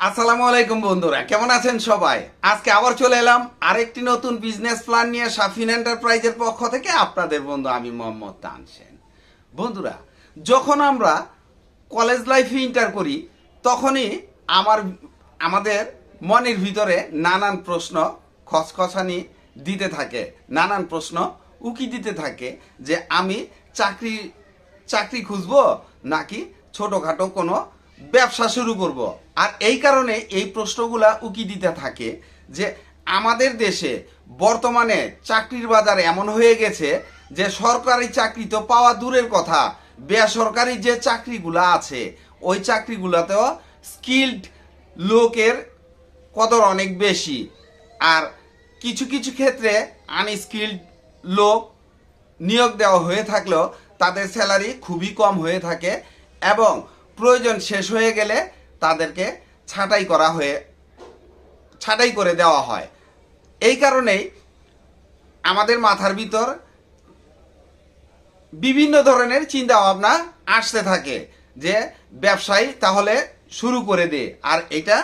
আসসালামু আলাইকুম বন্ধুরা, কেমন আছেন সবাই? আজকে আবার চলে এলাম আরেকটি নতুন বিজনেস প্ল্যান নিয়ে সাফিন এন্টারপ্রাইজের পক্ষ থেকে আপনাদের বন্ধু আমি মোহাম্মদ তানসেন। বন্ধুরা, যখন আমরা কলেজ লাইফে ইন্টার করি, তখনই আমার, আমাদের মনের ভিতরে নানান প্রশ্ন খসখসানি দিতে থাকে, নানান প্রশ্ন উকি দিতে থাকে যে আমি চাকরি চাকরি খুঁজবো নাকি ছোটোখাটো কোনো ব্যবসা শুরু করব। আর এই কারণে এই প্রশ্নগুলা উকি দিতে থাকে যে আমাদের দেশে বর্তমানে চাকরির বাজার এমন হয়ে গেছে যে সরকারি চাকরি তো পাওয়া দূরের কথা। বেসরকারি যে চাকরিগুলো আছে, ওই চাকরিগুলোতেও স্কিল্ড লোকের কদর অনেক বেশি। আর কিছু কিছু ক্ষেত্রে আনস্কিল্ড লোক নিয়োগ দেওয়া হয়ে থাকলেও তাদের স্যালারি খুবই কম হয়ে থাকে এবং প্রয়োজন শেষ হয়ে গেলে তাদেরকে ছাঁটাই করা হয়ে, ছাঁটাই করে দেওয়া হয়। এই কারণেই আমাদের মাথার ভিতর বিভিন্ন ধরনের চিন্তা ভাবনা আসতে থাকে যে ব্যবসায়ী তাহলে শুরু করে দে। আর এটা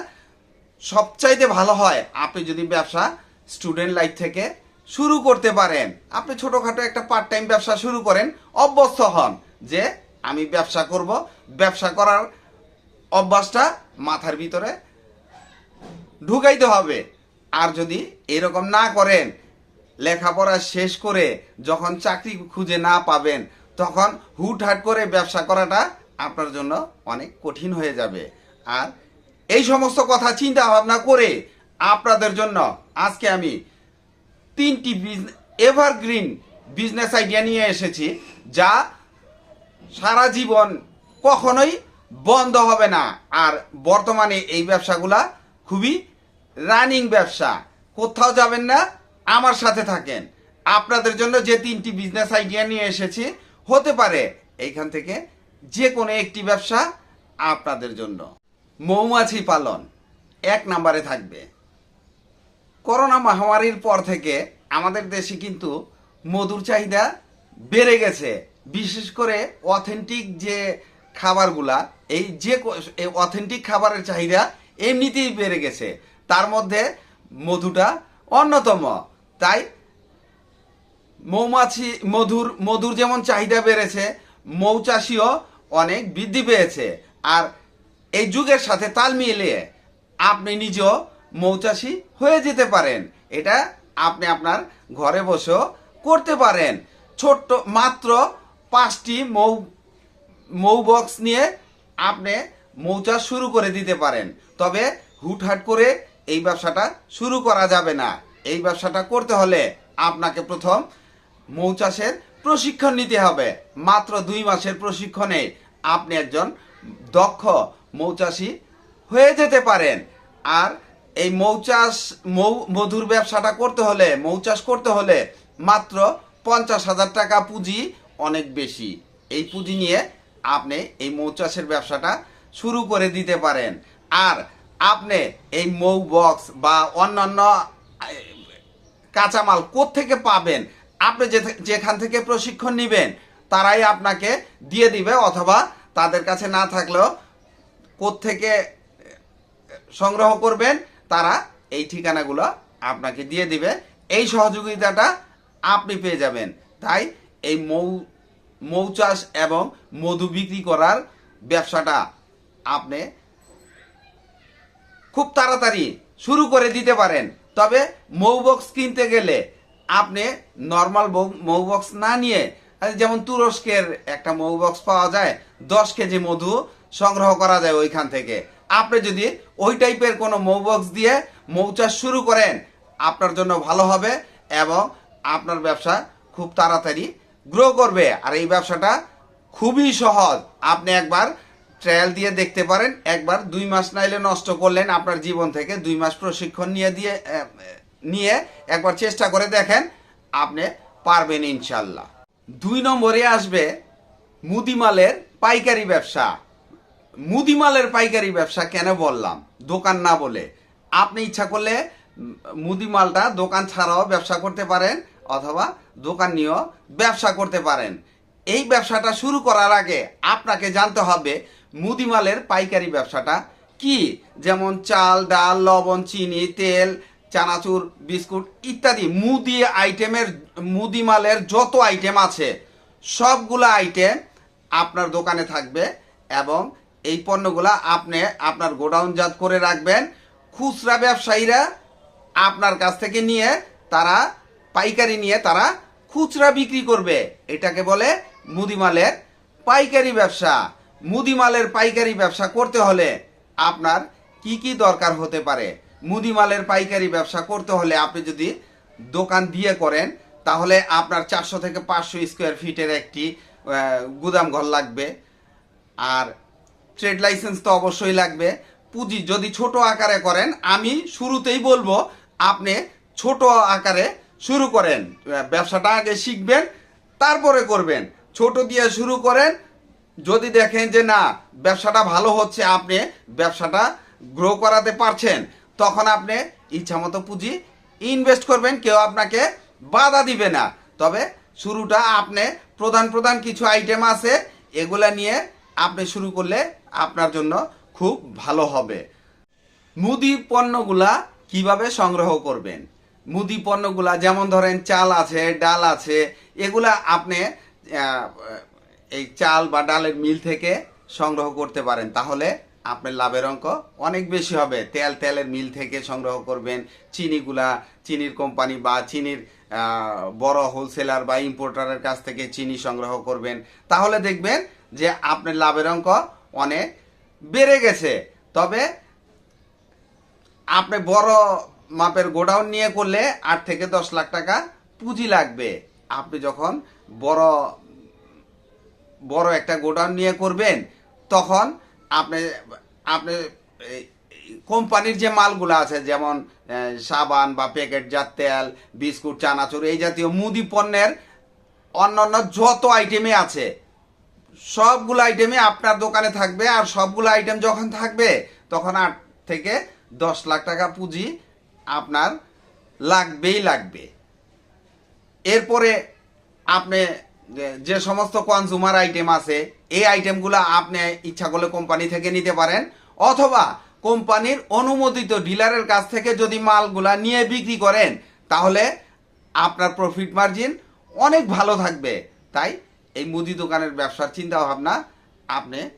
সবচাইতে ভালো হয়, আপনি যদি ব্যবসা স্টুডেন্ট লাইফ থেকে শুরু করতে পারেন। আপনি ছোটোখাটো একটা পার্ট টাইম ব্যবসা শুরু করেন, অভ্যস্ত হন যে আমি ব্যবসা করব। ব্যবসা করার অভ্যাসটা মাথার ভিতরে ঢুকাইতে হবে। আর যদি এরকম না করেন, লেখাপড়া শেষ করে যখন চাকরি খুঁজে না পাবেন, তখন হুটহাট করে ব্যবসা করাটা আপনার জন্য অনেক কঠিন হয়ে যাবে। আর এই সমস্ত কথা চিন্তা ভাবনা করে আপনাদের জন্য আজকে আমি তিনটি এভারগ্রিন বিজনেস আইডিয়া নিয়ে এসেছি, যা সারা জীবন কখনোই বন্ধ হবে না। আর বর্তমানে এই ব্যবসাগুলা খুবই রানিং ব্যবসা। কোথাও যাবেন না, আমার সাথে থাকেন। আপনাদের জন্য যে তিনটি বিজনেস আইডিয়া নিয়ে এসেছি, হতে পারে এইখান থেকে যে কোনো একটি ব্যবসা আপনাদের জন্য। মৌমাছি পালন এক নাম্বারে থাকবে। করোনা মহামারীর পর থেকে আমাদের দেশে কিন্তু মধুর চাহিদা বেড়ে গেছে। বিশেষ করে অথেন্টিক যে খাবারগুলা, এই যে অথেন্টিক খাবারের চাহিদা এমনিতেই বেড়ে গেছে। তার মধ্যে মধুটা অন্যতম। তাই মৌমাছি, মধুর মধুর যেমন চাহিদা বেড়েছে মৌচাষিও অনেক বৃদ্ধি পেয়েছে। আর এই যুগের সাথে তাল মিলিয়ে আপনি নিজেও মৌচাষি হয়ে যেতে পারেন। এটা আপনি আপনার ঘরে বসেও করতে পারেন। ছোট্ট, মাত্র পাঁচটি মৌ মৌ বক্স নিয়ে আপনি মৌচাষ শুরু করে দিতে পারেন। তবে হুটহাট করে এই ব্যবসাটা শুরু করা যাবে না। এই ব্যবসাটা করতে হলে আপনাকে প্রথম মৌচাষের প্রশিক্ষণ নিতে হবে। মাত্র দুই মাসের প্রশিক্ষণে আপনি একজন দক্ষ মৌচাষী হয়ে যেতে পারেন। আর এই মৌচাষ, মৌ, মধুর ব্যবসাটা করতে হলে, মৌচাষ করতে হলে মাত্র পঞ্চাশ হাজার টাকা পুঁজি অনেক বেশি। এই পুঁজি নিয়ে আপনি এই মৌচাষের ব্যবসাটা শুরু করে দিতে পারেন। আর আপনি এই মৌ বক্স বা অন্যান্য কাঁচামাল থেকে পাবেন, আপনি যেখান থেকে প্রশিক্ষণ নেবেন, তারাই আপনাকে দিয়ে দিবে অথবা তাদের কাছে না থাকলেও থেকে সংগ্রহ করবেন, তারা এই ঠিকানাগুলো আপনাকে দিয়ে দিবে। এই সহযোগিতাটা আপনি পেয়ে যাবেন। তাই এই মৌ মৌচাষ এবং মধু বিক্রি করার ব্যবসাটা আপনি খুব তাড়াতাড়ি শুরু করে দিতে পারেন। তবে মৌ বক্স কিনতে গেলে আপনি নর্মাল মৌ বক্স না নিয়ে যেমন তুরস্কের একটা মৌ বক্স পাওয়া যায়, দশ কেজি মধু সংগ্রহ করা যায় ওইখান থেকে। আপনি যদি ওই টাইপের কোনো মৌ বক্স দিয়ে মৌচাষ শুরু করেন, আপনার জন্য ভালো হবে এবং আপনার ব্যবসা খুব তাড়াতাড়ি গ্রো করবে। আর এই ব্যবসাটা খুবই সহজ। আপনি একবার ট্রায়াল দিয়ে দেখতে পারেন, একবার দুই মাস নাইলে নষ্ট করলেন আপনার জীবন থেকে, দুই মাস প্রশিক্ষণ নিয়ে দিয়ে নিয়ে একবার চেষ্টা করে দেখেন, আপনি পারবেন ইনশাল্লাহ দুই নম্বরে আসবে মুদিমালের পাইকারি ব্যবসা। মুদিমালের পাইকারি ব্যবসা কেন বললাম? দোকান না বলে। আপনি ইচ্ছা করলে মুদিমালটা দোকান ছাড়াও ব্যবসা করতে পারেন। অথবা দোকান নিয়েও ব্যবসা করতে পারেন। এই ব্যবসাটা শুরু করার আগে আপনাকে জানতে হবে মুদিমালের পাইকারি ব্যবসাটা কি? যেমন চাল, ডাল, লবণ, চিনি, তেল, চানাচুর, বিস্কুট ইত্যাদি মুদি আইটেমের, মুদিমালের যত আইটেম আছে, সবগুলো আইটেম আপনার দোকানে থাকবে এবং এই পণ্যগুলা আপনি আপনার গোডাউনজাত করে রাখবেন। খুচরা ব্যবসায়ীরা আপনার কাছ থেকে নিয়ে তারা পাইকারি নিয়ে তারা খুচরা বিক্রি করবে। এটাকে বলে মুদিমালের পাইকারি ব্যবসা। মুদিমালের পাইকারি ব্যবসা করতে হলে আপনার কি কি দরকার হতে পারে? মুদিমালের পাইকারি ব্যবসা করতে হলে আপনি যদি দোকান দিয়ে করেন, তাহলে আপনার চারশো থেকে পাঁচশো স্কোয়ার ফিটের একটি গুদাম ঘর লাগবে। আর ট্রেড লাইসেন্স তো অবশ্যই লাগবে। পুঁজি যদি ছোট আকারে করেন, আমি শুরুতেই বলব, আপনি ছোট আকারে শুরু করেন ব্যবসাটা আগে শিখবেন, তারপরে করবেন। ছোট দিয়ে শুরু করেন, যদি দেখেন যে না, ব্যবসাটা ভালো হচ্ছে, আপনি ব্যবসাটা গ্রো করাতে পারছেন, তখন আপনি ইচ্ছামতো পুঁজি ইনভেস্ট করবেন, কেউ আপনাকে বাধা দিবে না। তবে শুরুটা আপনি, প্রধান প্রধান কিছু আইটেম আছে, এগুলা নিয়ে আপনি শুরু করলে আপনার জন্য খুব ভালো হবে। মুদি পণ্যগুলা কীভাবে সংগ্রহ করবেন? মুদি পণ্যগুলা, যেমন ধরেন চাল আছে, ডাল আছে, এগুলা আপনি এই চাল বা ডালের মিল থেকে সংগ্রহ করতে পারেন। তাহলে আপনার লাভের অঙ্ক অনেক বেশি হবে। তেল, তেলের মিল থেকে সংগ্রহ করবেন। চিনিগুলা, চিনির কোম্পানি বা চিনির বড় হোলসেলার বা ইম্পোর্টারের কাছ থেকে চিনি সংগ্রহ করবেন। তাহলে দেখবেন যে আপনার লাভের অঙ্ক অনেক বেড়ে গেছে। তবে আপনি বড় মাপের গোডাউন নিয়ে করলে আট থেকে দশ লাখ টাকা পুঁজি লাগবে। আপনি যখন বড় বড় একটা গোডাউন নিয়ে করবেন, তখন আপনি আপনি কোম্পানির যে মালগুলো আছে, যেমন সাবান বা প্যাকেট প্যাকেটজাত তেল, বিস্কুট, চানাচুর, এই জাতীয় মুদি পণ্যের অন্যান্য যত আইটেমে আছে, সবগুলো আইটেমই আপনার দোকানে থাকবে। আর সবগুলো আইটেম যখন থাকবে, তখন আট থেকে দশ লাখ টাকা পুঁজি আপনার লাগবেই লাগবে। এরপরে আপনি যে- সমস্ত কনজুমার আইটেম আছে, এই আইটেমগুলো আপনি ইচ্ছা করলে কোম্পানি থেকে নিতে পারেন, অথবা কোম্পানির অনুমোদিত ডিলারের কাছ থেকে যদি মালগুলা নিয়ে বিক্রি করেন, তাহলে আপনার প্রফিট মার্জিন অনেক ভালো থাকবে। তাই এই মুদি দোকানের ব্যবসার চিন্তা ভাবনা আপনি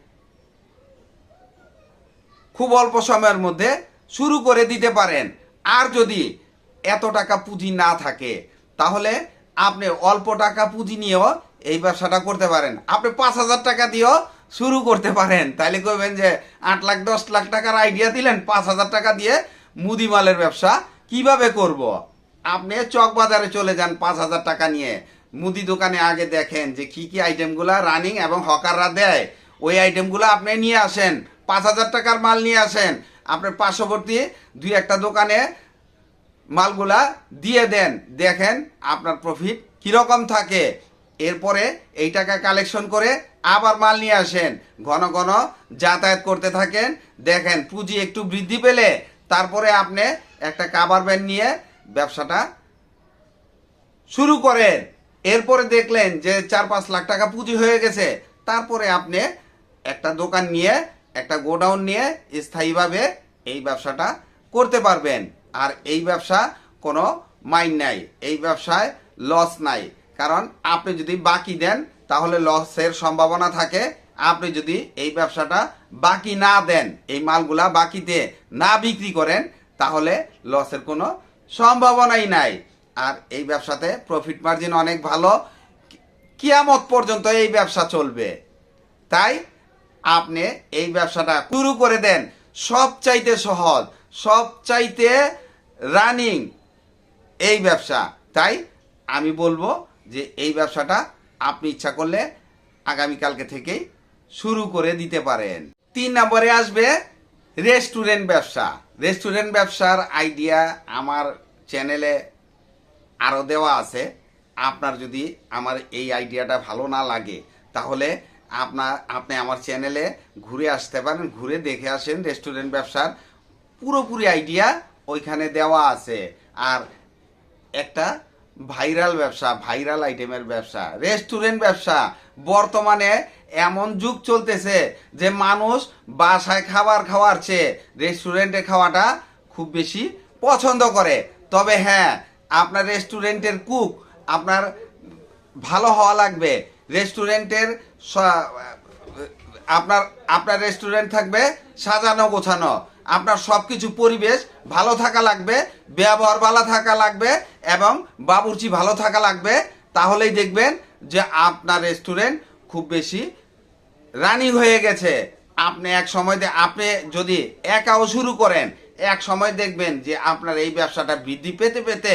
খুব অল্প সময়ের মধ্যে শুরু করে দিতে পারেন। আর যদি এত টাকা পুঁজি না থাকে, তাহলে আপনি অল্প টাকা পুঁজি নিয়েও এই ব্যবসাটা করতে পারেন। আপনি পাঁচ হাজার টাকা দিয়েও শুরু করতে পারেন। তাইলে কইবেন যে আট লাখ, দশ লাখ টাকার আইডিয়া দিলেন, পাঁচ হাজার টাকা দিয়ে মুদি মালের ব্যবসা কীভাবে করব। আপনি চক বাজারে চলে যান পাঁচ হাজার টাকা নিয়ে। মুদি দোকানে আগে দেখেন যে কি কি আইটেমগুলা রানিং এবং হকাররা দেয়। ওই আইটেমগুলো আপনি নিয়ে আসেন, পাঁচ হাজার টাকার মাল নিয়ে আসেন। আপনার পার্শ্ববর্তী দুই একটা দোকানে মালগুলা দিয়ে দেন। দেখেন আপনার প্রফিট কীরকম থাকে। এরপরে এই টাকা কালেকশন করে আবার মাল নিয়ে আসেন। ঘন ঘন যাতায়াত করতে থাকেন। দেখেন পুঁজি একটু বৃদ্ধি পেলে তারপরে আপনি একটা কাবার ব্যান নিয়ে ব্যবসাটা শুরু করেন। এরপরে দেখলেন যে চার পাঁচ লাখ টাকা পুঁজি হয়ে গেছে। তারপরে আপনি একটা দোকান নিয়ে একটা গোডাউন নিয়ে স্থায়ীভাবে এই ব্যবসাটা করতে পারবেন। আর এই ব্যবসা কোনো মাইন নাই, এই ব্যবসায় লস নাই। কারণ আপনি যদি বাকি দেন, তাহলে লসের সম্ভাবনা থাকে। আপনি যদি এই ব্যবসাটা বাকি না দেন, এই মালগুলা বাকিতে না বিক্রি করেন, তাহলে লসের কোনো সম্ভাবনাই নাই। আর এই ব্যবসাতে প্রফিট মার্জিন অনেক ভালো। কিয়ামত পর্যন্ত এই ব্যবসা চলবে। তাই আপনি এই ব্যবসাটা শুরু করে দেন। সবচাইতে সহজ, সবচাইতে রানিং এই ব্যবসা। তাই আমি বলব যে এই ব্যবসাটা আপনি ইচ্ছা করলে আগামীকালকে থেকেই শুরু করে দিতে পারেন। তিন নম্বরে আসবে রেস্টুরেন্ট ব্যবসা। রেস্টুরেন্ট ব্যবসার আইডিয়া আমার চ্যানেলে আরও দেওয়া আছে। আপনার যদি আমার এই আইডিয়াটা ভালো না লাগে, তাহলে আপনার, আপনি আমার চ্যানেলে ঘুরে আসতে পারেন, ঘুরে দেখে আসেন রেস্টুরেন্ট ব্যবসার পুরোপুরি আইডিয়া ওইখানে দেওয়া আছে। আর একটা ভাইরাল ব্যবসা ভাইরাল আইটেমের ব্যবসা রেস্টুরেন্ট ব্যবসা। বর্তমানে এমন যুগ চলতেছে যে মানুষ বাসায় খাবার খাওয়ার চেয়ে রেস্টুরেন্টে খাওয়াটা খুব বেশি পছন্দ করে। তবে হ্যাঁ আপনার রেস্টুরেন্টের কুক আপনার ভালো হওয়া লাগবে। রেস্টুরেন্টের আপনার আপনার রেস্টুরেন্ট থাকবে, সাজানো, গোছানো। আপনার সব কিছু পরিবেশ ভালো থাকা লাগবে, ব্যবহার ভালো থাকা লাগবে এবং বাবুর্চি ভালো থাকা লাগবে। তাহলেই দেখবেন যে আপনার রেস্টুরেন্ট খুব বেশি রানিং হয়ে গেছে। আপনি এক সময় আপনি যদি একাও শুরু করেন, এক সময় দেখবেন যে আপনার এই ব্যবসাটা বৃদ্ধি পেতে পেতে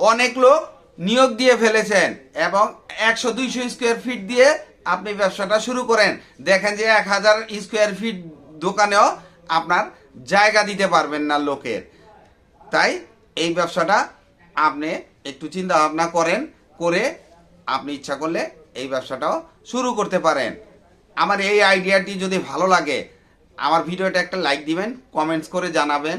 অনেক লোক নিয়োগ দিয়ে ফেলেছেন এবং একশো দুইশো স্কোয়ার ফিট দিয়ে আপনি ব্যবসাটা শুরু করেন। দেখেন যে এক হাজার স্কোয়ার ফিট দোকানেও আপনার জায়গা দিতে পারবেন না লোকের। তাই এই ব্যবসাটা আপনি একটু চিন্তা ভাবনা করেন, করে আপনি ইচ্ছা করলে এই ব্যবসাটাও শুরু করতে পারেন। আমার এই আইডিয়াটি যদি ভালো লাগে, আমার ভিডিওটা একটা লাইক দিবেন কমেন্টস করে জানাবেন।